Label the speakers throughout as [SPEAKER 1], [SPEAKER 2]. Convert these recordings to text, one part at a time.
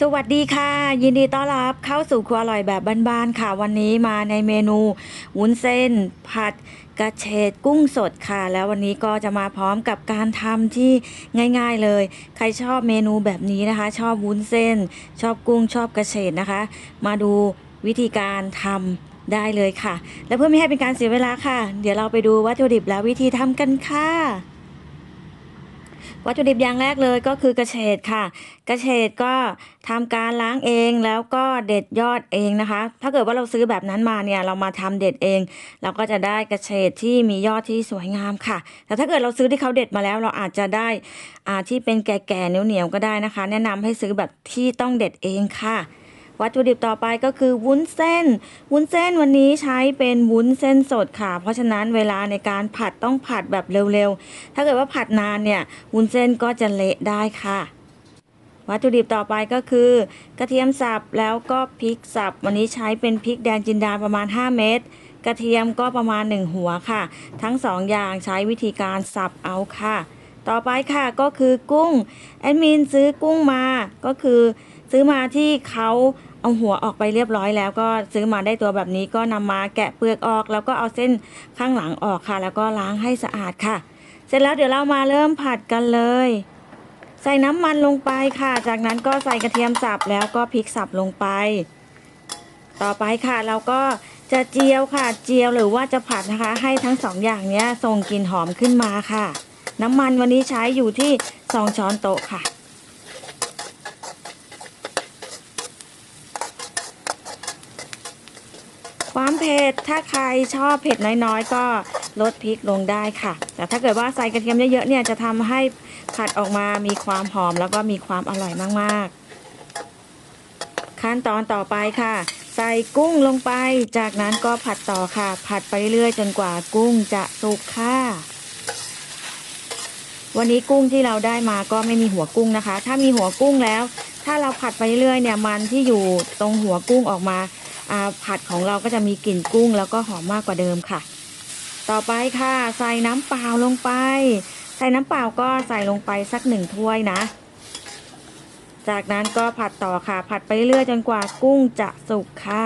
[SPEAKER 1] สวัสดีค่ะ ยินดีต้อนรับเข้าสู่ครัวอร่อยแบบบ้านๆค่ะ วันนี้มาในเมนูวุ้นเส้น ผัดกระเฉดกุ้งสดค่ะ แล้ววันนี้ก็จะมาพร้อมกับการทำที่ง่ายๆเลย ใครชอบเมนูแบบนี้นะคะ ชอบวุ้นเส้น ชอบกุ้งชอบกระเฉดนะคะ มาดูวิธีการทำได้เลยค่ะ และเพื่อไม่ให้เป็นการเสียเวลาค่ะ เดี๋ยวเราไปดูวัตถุดิบและวิธีทำกันค่ะ วัตถุดิบอย่างแรกเลยก็คือกระเฉดค่ะ กระเฉดก็ทำการล้างเองแล้วก็เด็ดยอดเองนะคะ ถ้าเกิดว่าเราซื้อแบบนั้นมาเนี่ยเรามาทำเด็ดเอง เราก็จะได้กระเฉดที่มียอดที่สวยงามค่ะ แต่ถ้าเกิดเราซื้อที่เขาเด็ดมาแล้ว เราอาจจะได้อาที่เป็นแก่ๆเหนียวๆก็ได้นะคะ แนะนำให้ซื้อแบบที่ต้องเด็ดเองค่ะ วัตถุดิบต่อไปก็คือวุ้นเส้น วุ้นเส้นวันนี้ใช้เป็นวุ้นเส้นสดค่ะ เพราะฉะนั้นเวลาในการผัดต้องผัดแบบเร็วๆ ถ้าเกิดว่าผัดนานเนี่ยวุ้นเส้นก็จะเละได้ค่ะวัตถุดิบต่อไปก็คือ กระเทียมสับแล้วก็พริกสับวันนี้ใช้เป็นพริกแดงจินดาประมาณ 5 เม็ดกระเทียมก็ประมาณ 1 หัวค่ะ ทั้ง 2 อย่างใช้วิธีการสับเอาค่ะ ต่อไปค่ะก็คือกุ้งแอดมินซื้อกุ้งมาก็คือ ซื้อมาที่เขา เอาหัวออกไปเรียบร้อยแล้วก็ซื้อมาได้ตัวแบบนี้ก็นำมาแกะเปลือกออก แล้วก็เอาเส้นข้างหลังออกค่ะ แล้วก็ล้างให้สะอาดค่ะ เสร็จแล้วเดี๋ยวเรามาเริ่มผัดกันเลย ใส่น้ำมันลงไปค่ะ จากนั้นก็ใส่กระเทียมสับแล้วก็พริกสับลงไป ต่อไปค่ะเราก็จะเจียวค่ะ เจียวหรือว่าจะผัดนะคะ ให้ทั้งสองอย่างนี้ส่งกลิ่นหอมขึ้นมาค่ะ น้ำมันวันนี้ใช้อยู่ที่สองช้อนโต๊ะค่ะ ความเผ็ดถ้าใครชอบเผ็ดน้อยๆ ก็ลดพริกลงได้ค่ะ แต่ถ้าเกิดว่าใส่กระเทียมเยอะๆเนี่ยจะทำให้ผัดออกมามีความหอมแล้วก็มีความอร่อยมากๆ ขั้นตอนต่อไปค่ะ ใส่กุ้งลงไป จากนั้นก็ผัดต่อค่ะ ผัดไปเรื่อยๆจนกว่ากุ้งจะสุกค่ะวันนี้กุ้งที่เราได้มาก็ไม่มีหัวกุ้งนะคะ ถ้ามีหัวกุ้งแล้ว ถ้าเราผัดไปเรื่อยเนี่ยมันที่อยู่ตรงหัวกุ้งออกมา ผัดของเราก็จะมีกลิ่นกุ้งแล้วก็หอมมากกว่าเดิมค่ะ ต่อไปค่ะ ใส่น้ำเปล่าลงไป ใส่น้ำเปล่าก็ใส่ลงไปสักหนึ่งถ้วยนะ จากนั้นก็ผัดต่อค่ะ ผัดไปเรื่อยจนกว่ากุ้งจะสุกค่ะ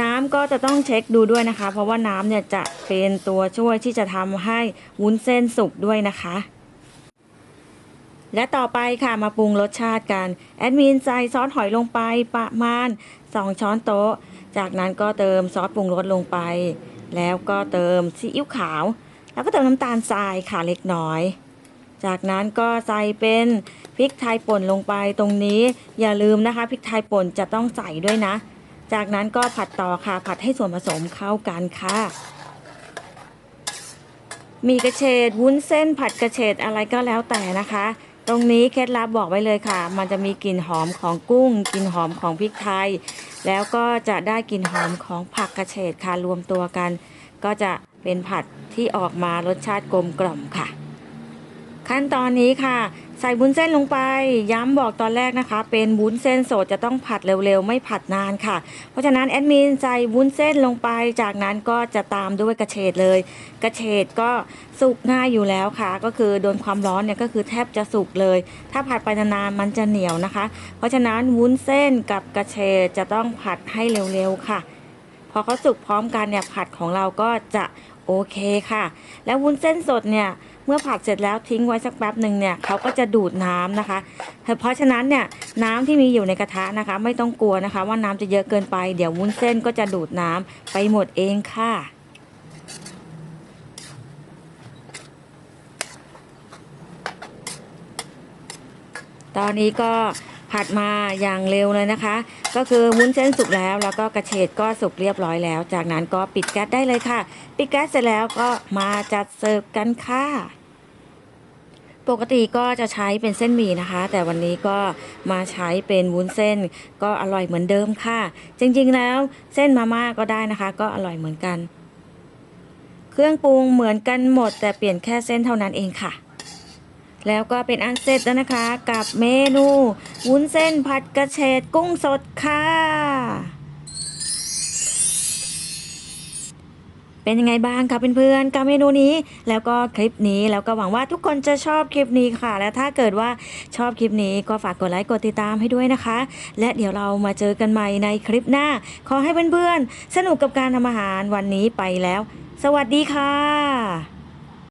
[SPEAKER 1] น้ำก็จะต้องเช็คดูด้วยนะคะ เพราะว่าน้ำเนี่ยจะเป็นตัวช่วยที่จะทำให้วุ้นเส้นสุกด้วยนะคะ และต่อไปค่ะมาปรุงรสชาติกัน แอดมินใส่ซอสหอยลงไปประมาณ 2 ช้อนโต๊ะ จากนั้นก็เติมซอสปรุงรสลงไป แล้วก็เติมซีอิ๊วขาว แล้วก็เติมน้ำตาลทรายค่ะเล็กน้อย จากนั้นก็ใส่เป็นพริกไทยป่นลงไปตรงนี้ อย่าลืมนะคะพริกไทยป่นจะต้องใส่ด้วยนะ จากนั้นก็ผัดต่อค่ะผัดให้ส่วนผสมเข้ากันค่ะมีกระเฉดวุ้นเส้นผัดกระเฉดอะไรก็แล้วแต่นะคะ ตรงนี้เคล็ดลับบอกไว้เลยค่ะ มันจะมีกลิ่นหอมของกุ้งกลิ่นหอมของพริกไทย แล้วก็จะได้กลิ่นหอมของผักกระเฉดค่ะรวมตัวกัน ก็จะเป็นผัดที่ออกมารสชาติกลมกล่อมค่ะ ขั้นตอนนี้ค่ะ ใส่วุ้นเส้นลงไป ย้ำบอกตอนแรกนะคะ เป็นวุ้นเส้นสดจะต้องผัดเร็วๆ ไม่ผัดนานค่ะ เพราะฉะนั้นแอดมินใส่วุ้นเส้นลงไป จากนั้นก็จะตามด้วยกระเฉดเลย กระเฉดก็สุกง่ายอยู่แล้วค่ะ ก็คือโดนความร้อนเนี่ยก็คือแทบจะสุกเลย ถ้าผัดไปนานๆมันจะเหนียวนะคะ เพราะฉะนั้นวุ้นเส้นกับกระเฉดจะต้องผัดให้เร็วๆค่ะ พอเขาสุกพร้อมกันเนี่ยผัดของเราก็จะ โอเคค่ะ แล้ววุ้นเส้นสดเนี่ยเมื่อผัดเสร็จแล้วทิ้งไว้สักแป๊บหนึ่งเนี่ยเขาก็จะดูดน้ำนะคะ เพราะฉะนั้นเนี่ยน้ำที่มีอยู่ในกระทะนะคะ ไม่ต้องกลัวนะคะ ว่าน้ำจะเยอะเกินไปเดี๋ยววุ้นเส้นก็จะดูดน้ำไปหมดเองค่ะตอนนี้ก็ ผัดมาอย่างเร็วเลยนะคะ ก็คือวุ้นเส้นสุกแล้ว แล้วก็กระเฉดก็สุกเรียบร้อยแล้ว จากนั้นก็ปิดแก๊สได้เลยค่ะ ปิดแก๊สเสร็จแล้วก็มาจัดเสิร์ฟกันค่ะปกติก็จะใช้เป็นเส้นหมี่นะคะ แต่วันนี้ก็มาใช้เป็นวุ้นเส้นก็อร่อยเหมือนเดิมค่ะ จริงๆแล้วเส้นมาม่าก็ได้นะคะ ก็อร่อยเหมือนกัน เครื่องปรุงเหมือนกันหมด แต่เปลี่ยนแค่เส้นเท่านั้นเองค่ะ แล้วก็เป็นอันเสร็จแล้วนะคะ กับเมนูวุ้นเส้นผัดกระเฉดกุ้งสดค่ะ เป็นยังไงบ้างคะเพื่อนๆกับเมนูนี้ แล้วก็คลิปนี้แล้วก็หวังว่าทุกคนจะชอบคลิปนี้ค่ะ และถ้าเกิดว่าชอบคลิปนี้ก็ฝากกดไลค์กดติดตามให้ด้วยนะคะ และเดี๋ยวเรามาเจอกันใหม่ในคลิปหน้า ขอให้เพื่อนๆสนุกกับการทำอาหารวันนี้ไปแล้ว สวัสดีค่ะ